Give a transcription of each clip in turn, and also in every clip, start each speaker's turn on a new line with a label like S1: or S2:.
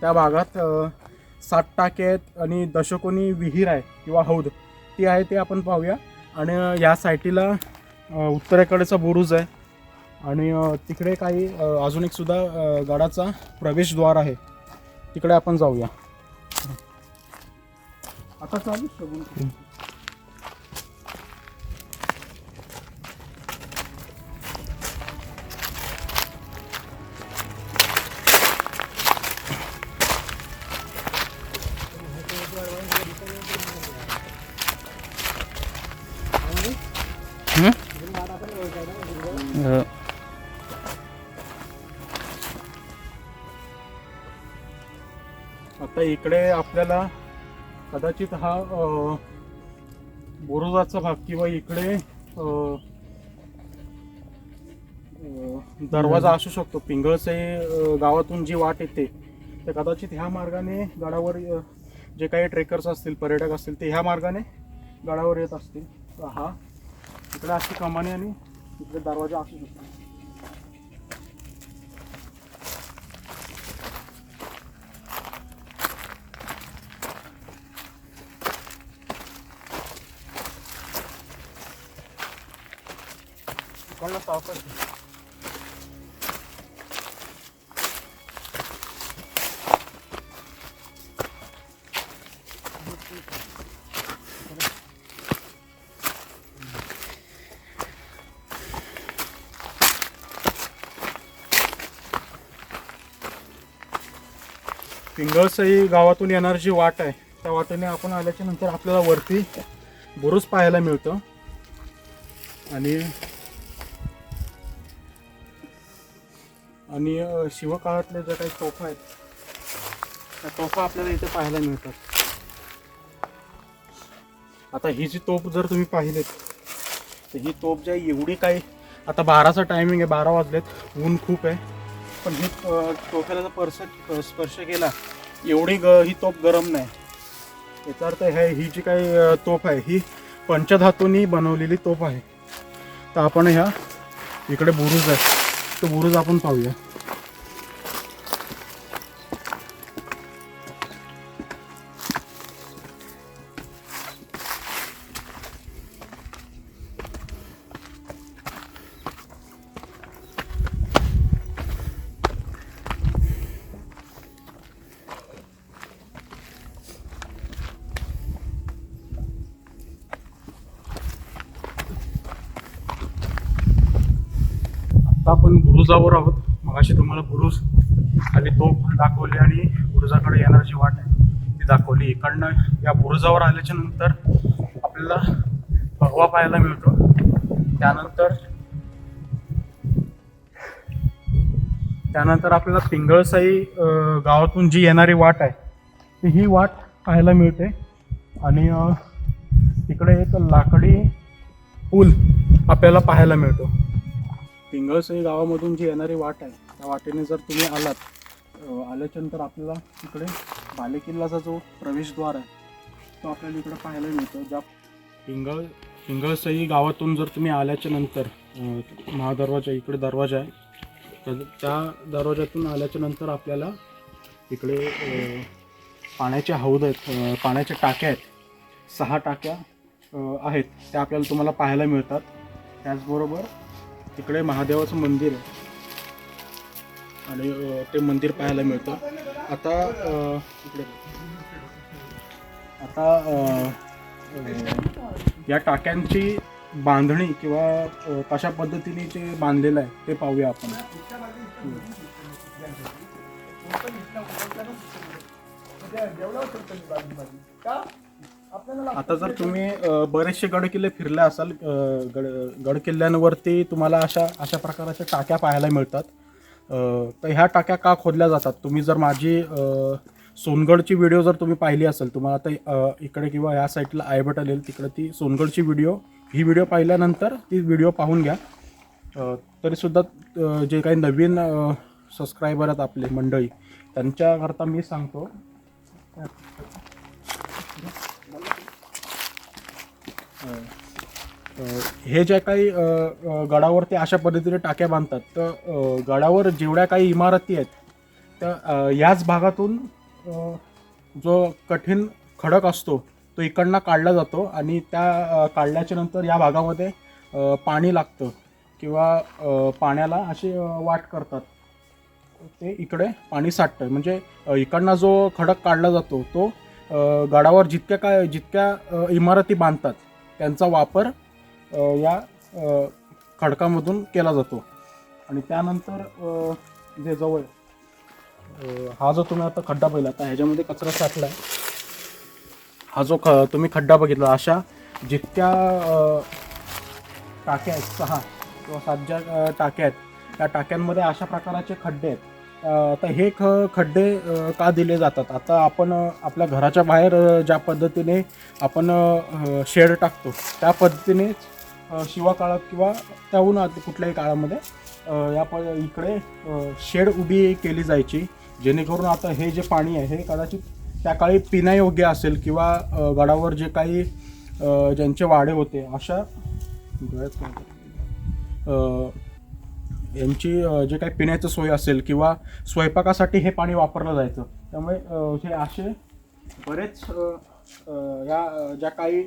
S1: त्या भागात सात टाके आहेत आणि दशकोनी विहीर आहे किंवा हौद ती आहे ते आपण पाहूया. आणि या साईटीला उत्तरेकडचा बुरुज आहे. आणि तिकडे काही अजून एक सुद्धा गडाचा प्रवेशद्वार आहे. तिकडे आपण जाऊया. आता चालू. आता इकडे आपल्याला कदाचित हा अ, बुरुजाचा भाग किंवा इकडे दरवाजा असू शकतो. पिंगळसे गावातून जी वाट येते तर कदाचित ह्या मार्गाने गडावर जे काही ट्रेकर्स असतील पर्यटक असतील ते ह्या मार्गाने गडावर येत असतील. हा इकडे अशी कमानी आणि इकडे दरवाजा असू शकतो इकडनं सावकाश आहे. पिंगळसई गावातून येणारी जी वाट आहे त्या वाटेने आपण आल्याच्यानंतर आपल्याला वरती बुरुज पाहायला मिळतं आणि आणि शिवकाळातले ज्या काही तोफा आहेत त्या तोफा आपल्याला इथे पाहायला मिळतात आता ही जी तोफ जर तुम्ही पाहिलेत तर ही तोफ जी आहे एवढी काही आता बाराचा टायमिंग आहे बारा वाजलेत ऊन खूप आहे पण ही टोक्याला जर पर्स स्पर्श केला एवढी ग ही तोफ गरम नाही. याचा अर्थ हे ही जी काही तोप तोफ आहे ही पंचधातूंनी बनवलेली तोफ आहे. तर आपण ह्या इकडे बुरुज आहे. तो बुरुज आपण पाहूया. बुरुजावर आहोत. मगाशी तुम्हाला बुरुज आणि तो दाखवली आणि बुरुजाकडे येणारी जी वाट आहे ती दाखवली. इकडनं या बुरुजावर आल्याच्यानंतर आपल्याला भगवा पाहायला मिळतो. त्यानंतर त्यानंतर आपल्याला पिंगळसाई गावातून जी येणारी वाट आहे ती ही वाट पाहायला मिळते. आणि तिकडे एक लाकडी पूल आपल्याला पाहायला मिळतो. पिंगळसई गावामधून जी येणारी वाट आहे त्या वाटेने जर तुम्ही आलात आल्याच्यानंतर आपल्याला इकडे बालेकिल्लाचा जो प्रवेशद्वार आहे तो आपल्याला इकडे पाहायला मिळतो. ज्या पिंगळ पिंगळसई गावातून जर तुम्ही आल्याच्यानंतर महादरवाजा इकडे दरवाजा आहे तर त्या दरवाजातून आल्याच्यानंतर आपल्याला इकडे पाण्याचे हौद आहेत पाण्याच्या टाक्या आहेत सहा टाक्या आहेत त्या आपल्याला तुम्हाला पाहायला मिळतात. त्याचबरोबर तिकडे महादेवाचं मंदिर आहे. आणि ते मंदिर पाहायला मिळतं. आता इकडे आता या टाक्यांची बांधणी किंवा कशा पद्धतीने ते बांधलेलं आहे ते पाहूया आपण. आता जर तुम्ही बरेचसे बरेचसे गडकिल्ले फिरले असाल गड गड गडकिल्ल्यांवरती तुम्हाला अशा अशा प्रकारच्या टाक्या पाहायला मिळतात. तर ह्या टाक्या का खोदल्या जातात? तुम्ही जर माझी सोनगडची व्हिडिओ जर तुम्ही पाहिली असेल तुम्हाला आता इकडे किंवा या साईडला आयबट आलेल तिकडे ती सोनगडची व्हिडिओ ही व्हिडिओ पाहिल्यानंतर ती व्हिडिओ पाहून घ्या. तरीसुद्धा जे काही नवीन सबस्क्रायबर आहेत आपले मंडळी त्यांच्याकरता मी सांगतो. हे ज्या काही गडावर ते गडावरती अशा पद्धतीने टाक्या बांधतात तर गडावर जेवढ्या काही इमारती आहेत तर याच भागातून जो कठीण खडक असतो तो इकडनं काढला जातो आणि त्या काढल्याच्या नंतर या भागामध्ये पाणी लागतं किंवा पाण्याला अशी वाट करतात. ते इकडे पाणी साठतं. म्हणजे इकडनं जो खडक काढला जातो तो गडावर जितक्या काय जितक्या इमारती बांधतात त्यांचा वापर या खडकामधून केला जातो. आणि त्यानंतर जे जवळ हा जो तुम्ही आता खड्डा पहिला आता ह्याच्यामध्ये कचरा साठला हा जो ख तुम्ही खड्डा बघितला अशा जितक्या टाक्या आहेत सहा किंवा सात ज्या टाक्या आहेत त्या टाक्यांमध्ये अशा प्रकारचे खड्डे आहेत. तर हे ख खड्डे का दिले जातात? आता आपण आपल्या घराच्या बाहेर ज्या पद्धतीने आपण शेड टाकतो त्या पद्धतीने शिवा काळात किंवा त्याहून आधी कुठल्याही काळामध्ये या प इकडे शेड उभी केली जायची जेणेकरून आता हे जे पाणी आहे हे कदाचित त्या काळी पिण्यायोग्य असेल किंवा गडावर जे काही ज्यांचे वाडे होते अशा यांची जे काही पिण्याचं सोय असेल किंवा स्वयंपाकासाठी हे पाणी वापरलं जायचं. त्यामुळे हे असे बरेच या ज्या काही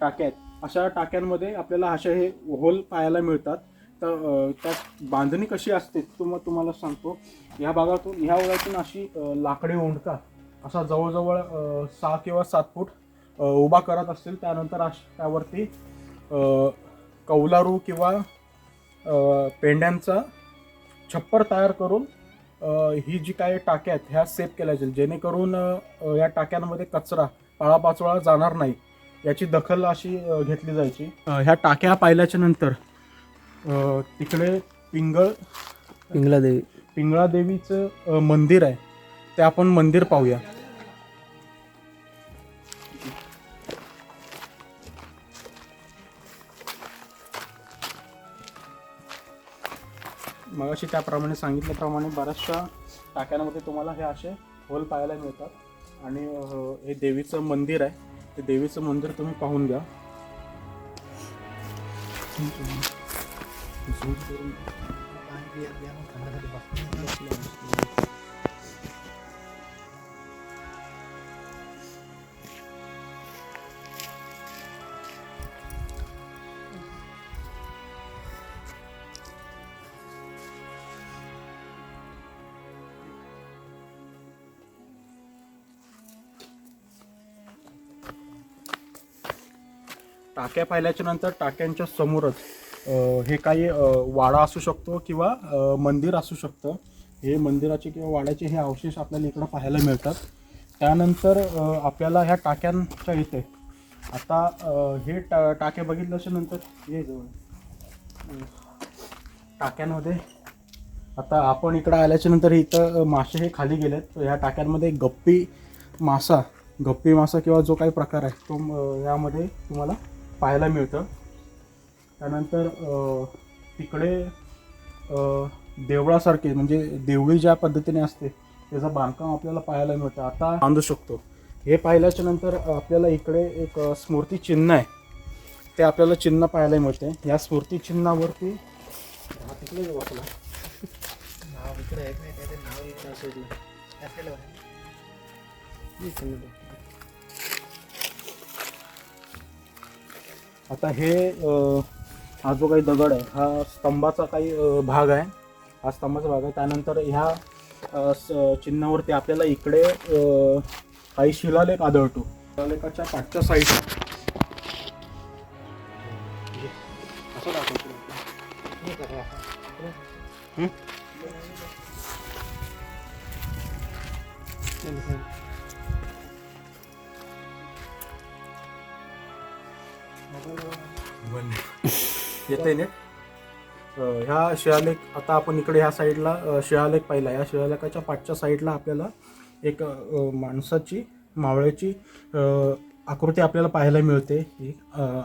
S1: टाक्या आहेत अशा टाक्यांमध्ये आपल्याला असे हे होल पाहायला मिळतात. तर त्यात बांधणी कशी असते तो मग तुम्हाला सांगतो. या भागातून ह्या वयातून अशी लाकडी ओंडका असा जवळजवळ सहा किंवा सात फूट उभा करत असतील. त्यानंतर अश त्यावरती कौलारू किंवा पेंड्यांचा छप्पर तयार करून ही जी काही टाक्या आहेत ह्या सेफ केल्या जाईल जेणेकरून या टाक्यांमध्ये कचरा पाळापाचोळा जाणार नाही याची दखल अशी घेतली जायची. ह्या टाक्या पाहिल्याच्या नंतर तिकडे पिंगळ
S2: पिंगला देवी
S1: पिंगळा देवीचं अ, मंदिर आहे. ते आपण मंदिर पाहूया. मगाशी त्याप्रमाणे सांगितल्याप्रमाणे बऱ्याचशा टाक्यांमध्ये तुम्हाला हे असे होल पाहायला मिळतात. आणि हे देवीचं मंदिर आहे. ते देवीचं मंदिर तुम्ही पाहून घ्या. करून टाक्या पाहिल्याच्या नंतर टाक्यांच्या समोरच हे काही वाडा असू शकतो किंवा मंदिर असू शकतं. हे मंदिराचे किंवा वाड्याचे हे अवशेष आपल्याला इकडं पाहायला मिळतात. त्यानंतर आपल्याला ह्या टाक्यांच्या इथे आता हे टा टाक्या बघितल्याच्या नंतर हे जवळ टाक्यांमध्ये आता आपण इकडं आल्याच्यानंतर इथं मासे हे खाली गेलेत. ह्या टाक्यांमध्ये गप्पी मासा गप्पी मासा किंवा जो काही प्रकार आहे तो यामध्ये तुम्हाला पाहायला मिळतं. त्यानंतर तिकडे देवळासारखे म्हणजे देवळी ज्या पद्धतीने असते त्याचं बांधकाम आपल्याला पाहायला मिळतं. आता बांधू शकतो. हे पाहिल्याच्या नंतर आपल्याला इकडे एक स्मृती चिन्ह आहे. ते आपल्याला चिन्ह पाहायला मिळते. या स्मृती चिन्हावरती तिकडे बसला
S2: नाव इकडे नाव
S1: आता हे हा जो काही दगड आहे हा स्तंभाचा काही भाग आहे. हा स्तंभाचा भाग आहे. त्यानंतर ह्या स- चिन्हावरती आपल्याला इकडे काही शिलालेख आढळतो. शिलालेखाच्या पाठच्या साईड येते नेट ह्या शिवालेख आता आपण इकडे ह्या साईडला शिवालेख पाहिला. या शिवालेखाच्या पाठच्या साईडला आपल्याला एक माणसाची मावळ्याची आकृती आपल्याला पाहायला मिळते.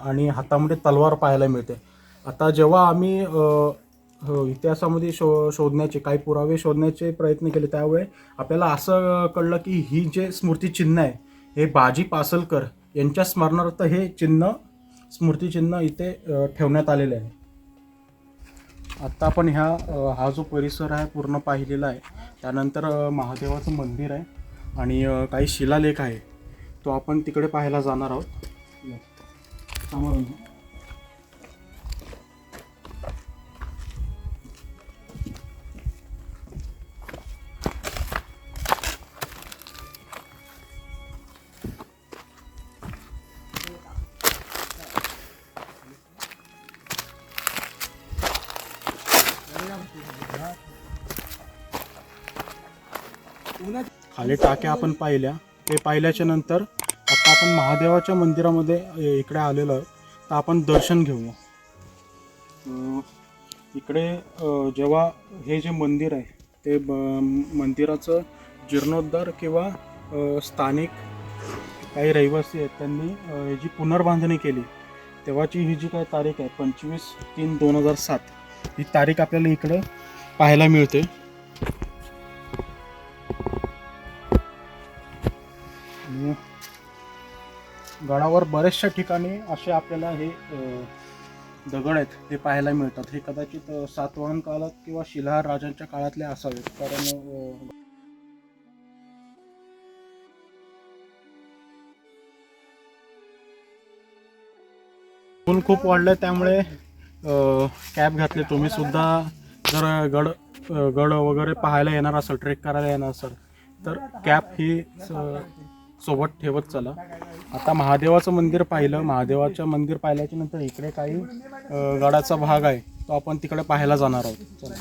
S1: आणि हातामध्ये तलवार पाहायला मिळते. आता जेव्हा आम्ही हो, इतिहासामध्ये शो शोधण्याचे काही पुरावे शोधण्याचे प्रयत्न केले त्यावेळी आपल्याला असं कळलं की ही जे स्मृतिचिन्ह आहे हे बाजी पासलकर यांच्या स्मरणार्थ हे चिन्ह स्मृतिचिन्ह इथे ठेवण्यात आलेले आहे. आत्ता आपण ह्या हा जो परिसर आहे पूर्ण पाहिलेला आहे त्यानंतर महादेवाचं मंदिर आहे आणि काही शिलालेख आहे तो आपण तिकडे पाहायला जाणार आहोत. खाली टाक्या आपण पाहिल्या. ते पाहिल्याच्या नंतर आता आपण महादेवाच्या मंदिरामध्ये इकडे आलेलो आहोत. तर आपण दर्शन घेऊया. इकडे जेव्हा हे जे मंदिर आहे ते ब- मंदिराचं जीर्णोद्धार किंवा स्थानिक काही रहिवासी आहेत त्यांनी जी पुनर्बांधणी केली तेव्हाची ही जी काही तारीख आहे पंचवीस तीन दोन हजार सात ही तारीख आपल्याला इकडे पाहायला मिळते. गडावर बऱ्याचशा ठिकाणी असे आपल्याला हे दगड आहेत ते पाहायला मिळतात. हे कदाचित सातवाहन काळात किंवा शिलाहार राजांच्या काळातले असावेत. कारण ऊन खूप वाढलं त्यामुळे कॅब घातली तुम्ही सुद्धा. जर गड गड वगैरे पाहायला येणार असाल ट्रेक करायला येणार असाल तर कॅप ही सोबत ठेवत चला. आता महादेवाचं मंदिर पाहिलं. महादेवाचं मंदिर पाहिल्याच्या नंतर इकडे काही गडाचा भाग आहे. तो आपण तिकडे पाहायला जाणार आहोत. चला.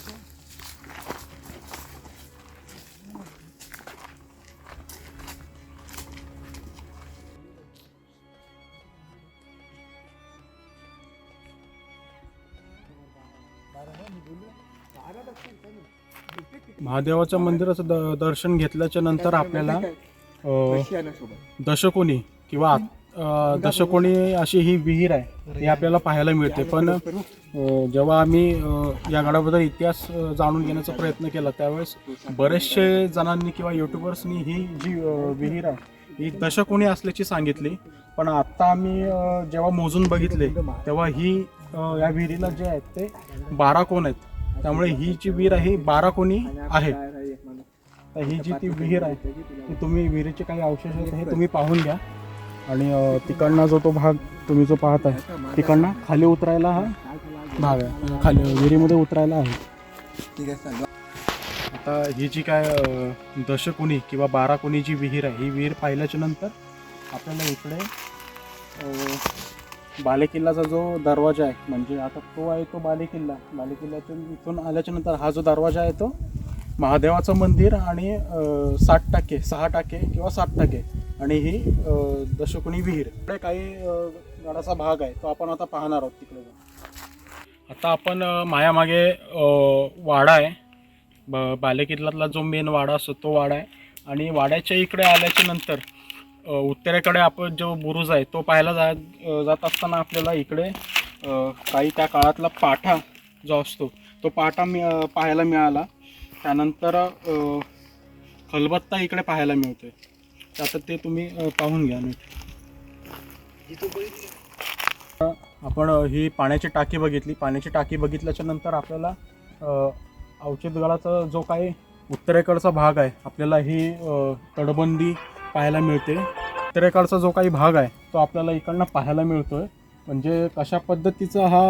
S1: महादेवाच्या मंदिराचं द दर्शन घेतल्याच्या नंतर आपल्याला अ, दशकोनी किंवा अ, दशकोनी अशी ही विहीर आहे ही आपल्याला पाहायला मिळते. पण जेव्हा आम्ही या गडाबद्दल इतिहास जाणून घेण्याचा प्रयत्न केला त्यावेळेस बरेचसे जणांनी किंवा युट्यूबर्सनी ही जी विहीर आहे ही दशकोनी असल्याची सांगितली. पण आत्ता आम्ही जेव्हा मोजून बघितले तेव्हा ही या विहिरीला जे आहेत ते बारा कोण आहेत. त्यामुळे ही जी विहीर आहे ही बारा कोणी आहे. तर ही जी ती विहीर आहे ती तुम्ही विहिरीचे काही अवशेष आहेत हे तुम्ही पाहून घ्या. आणि तिकडनं जो तो भाग तुम्ही जो पाहत आहे तिकडनं खाली उतरायला हा भाग आहे. खाली विहिरीमध्ये उतरायला आहे. आता ही जी काय अ, दशकोनी किंवा बारा कोणी जी विहीर आहे ही विहीर पाहिल्याच्या नंतर आपल्याला इकडे बालेकिल्लाचा जो दरवाजा आहे म्हणजे आता तो आहे तो बालेकिल्ला. बालेकिल्ल्यातून इथून आल्याच्यानंतर हा जो दरवाजा आहे तो महादेवाचं मंदिर आणि सात साठ टाके सहा टाके किंवा सात टाके. आणि ही दशकुणी विहीर. इकडे काही गडाचा भाग आहे तो आपण आता पाहणार आहोत तिकडे जाऊन. आता आपण मायामागे वाडा आहे. ब बालेकिल्ल्यातला जो मेन वाडा असतो तो वाडा आहे. आणि वाड्याच्या इकडे आल्याच्यानंतर उत्तरेकडे आपण जो बुरुज आहे तो पाहायला जा जात असताना आपल्याला इकडे काही त्या काळातला पाठा जो असतो तो पाठा मि पाहायला मिळाला. त्यानंतर खलबत्ता इकडे पाहायला मिळते आता ते तुम्ही पाहून घ्या नीट. आपण ही पाण्याची टाकी बघितली. पाण्याची टाकी बघितल्याच्या नंतर आपल्याला अ, औचितगडाचा जो काही उत्तरेकडचा भाग आहे आपल्याला ही तडबंदी तटबंदी पाहायला मिळते. उत्तरेकडचा जो काही भाग आहे तो आपल्याला इकडनं पाहायला मिळतो आहे म्हणजे कशा पद्धतीचा हा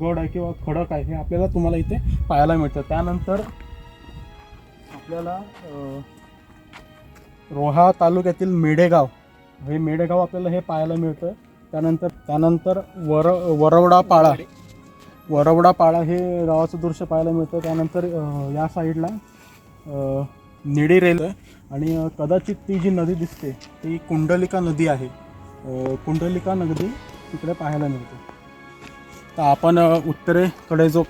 S1: गड आहे किंवा खडक आहे हे आपल्याला तुम्हाला इथे पाहायला मिळतं. त्यानंतर आपल्याला रोहा तालुक्यातील मेडेगाव हे मेडेगाव आपल्याला हे पाहायला मिळतं त्यानंतर त्यानंतर वर वरवडा पाळा वरवडा पाळा हे गावाचं दृश्य पाहायला मिळतं त्यानंतर या साईडला निडी रेल्वे आणि कदाचित ती जी नदी दिसते ती कुंडलिका नदी आहे. कुंडलिका नदी तिकडे पाहायला मिळते. तर आपण उत्तरेकडे जो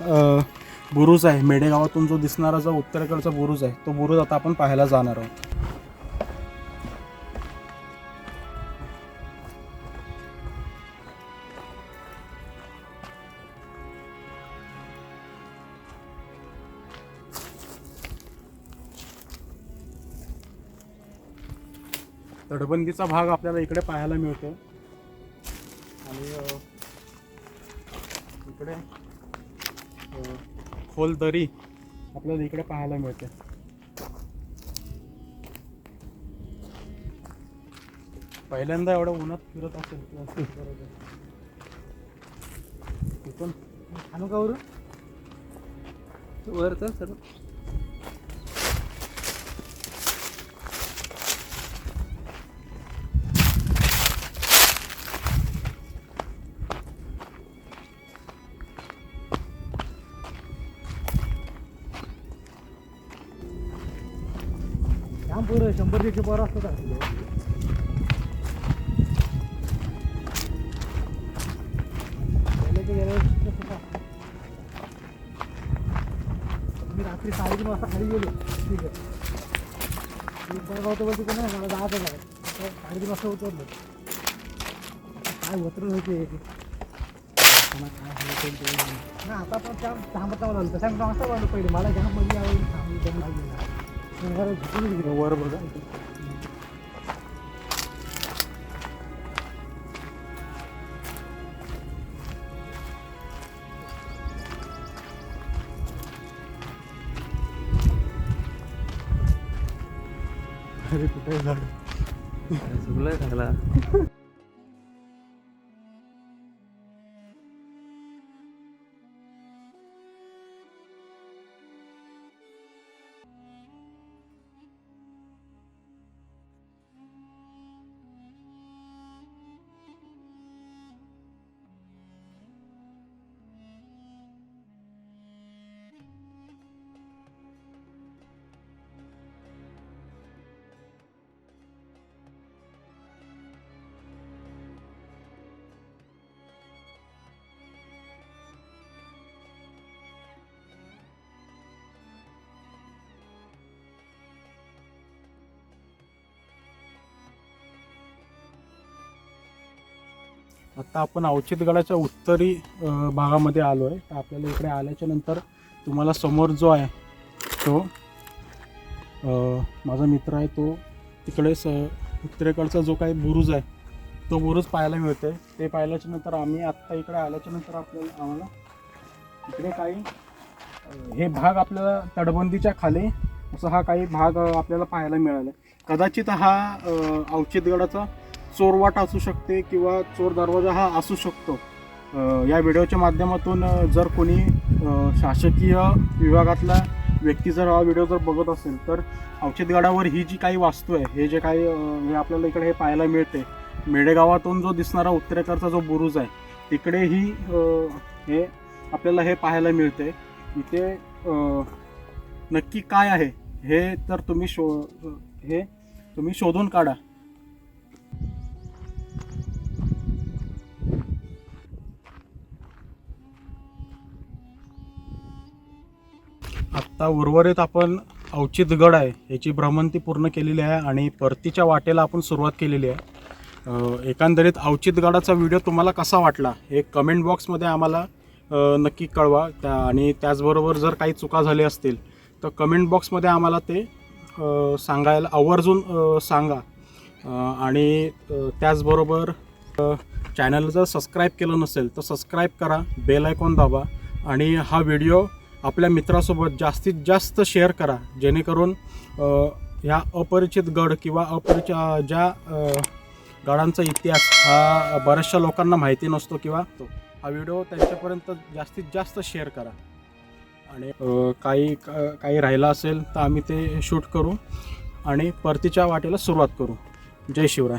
S1: बुरुज आहे. मेडेगावातून जो दिसणारा जो उत्तरेकडचा बुरुज आहे तो बुरुज आता आपण पाहायला जाणार आहोत. तटबंदीचा भाग आपल्याला इकडे पाहायला मिळतो आणि इकडे खोल दरी आपल्याला इकडे पाहायला मिळते. पहिल्यांदा एवढं उन्हात फिरत असेल तिथून
S2: आणू का वरून पोरं शंभर दीडशे असतात मी रात्री साडेतीन वाजता खाली गेलो ठीक आहे मी तर बोलतो नाही मला जायचं आहे साडेतीन वाजता उतरलो काय उतरत होते काय ते नाही आता पण त्या थांबत नाही लागलं तसं वाजता पहिले मला घ्या मध्ये यावं थांबली
S1: वर बघा अरे कुठे झाड
S2: चुकलं चांगला
S1: आत्ता आपण अवचितगडाच्या उत्तरी भागामध्ये आलो आहे तर आपल्याला इकडे आल्याच्यानंतर तुम्हाला समोर जो आहे तो माझा मित्र आहे तो तिकडे स उत्तरेकडचा जो काही बुरुज आहे तो बुरुज पाहायला मिळतोय. ते पाहिल्याच्या नंतर आम्ही आत्ता इकडे आल्याच्यानंतर आपल्याला आम्हाला इकडे काही हे भाग आपल्याला तटबंदीच्या खाली असा हा काही भाग आपल्याला पाहायला मिळाला कदाचित हा अवचितगडाचा चोरवाट असू शकते किंवा चोर दरवाजा हा असू शकतो. या व्हिडिओच्या माध्यमातून जर कोणी शासकीय विभागातला व्यक्ती जर हा व्हिडिओ जर बघत असेल तर अवचेतगडावर ही जी काही वास्तू आहे हे जे काही हे आपल्याला इकडे हे पाहायला मिळते. मेडेगावातून जो दिसणारा उत्तरेकडचा जो बुरुज आहे तिकडेही हे आपल्याला हे पाहायला मिळते. इथे नक्की काय आहे हे तर तुम्ही शो हे तुम्ही शोधून काढा. आता उर्वरित आपण अवचितगड आहे याची भ्रमंती पूर्ण केलेली आहे आणि परतीच्या वाटेला आपण सुरुवात केलेली आहे. एकंदरीत अवचित गडाचा व्हिडिओ तुम्हाला कसा वाटला हे कमेंट बॉक्समध्ये आम्हाला नक्की कळवा. त्या आणि त्याचबरोबर जर काही चुका झाली असतील तर कमेंट बॉक्समध्ये आम्हाला ते सांगायला आवर्जून सांगा. आणि त्याचबरोबर चॅनल जर सबस्क्राईब केलं नसेल तर सबस्क्राईब करा बेल आयकॉन दाबा. आणि हा व्हिडिओ आपल्या मित्रासोबत जास्तीत जास्त शेअर करा जेणेकरून ह्या अपरिचित गड किंवा अपरिच ज्या गडांचा इतिहास हा बऱ्याचशा लोकांना माहिती नसतो किंवा तो हा व्हिडिओ त्यांच्यापर्यंत जास्तीत जास्त शेअर करा. आणि काही काही राहिलं असेल तर आम्ही ते शूट करू आणि परतीच्या वाटेला सुरुवात करू. जय शिवराय.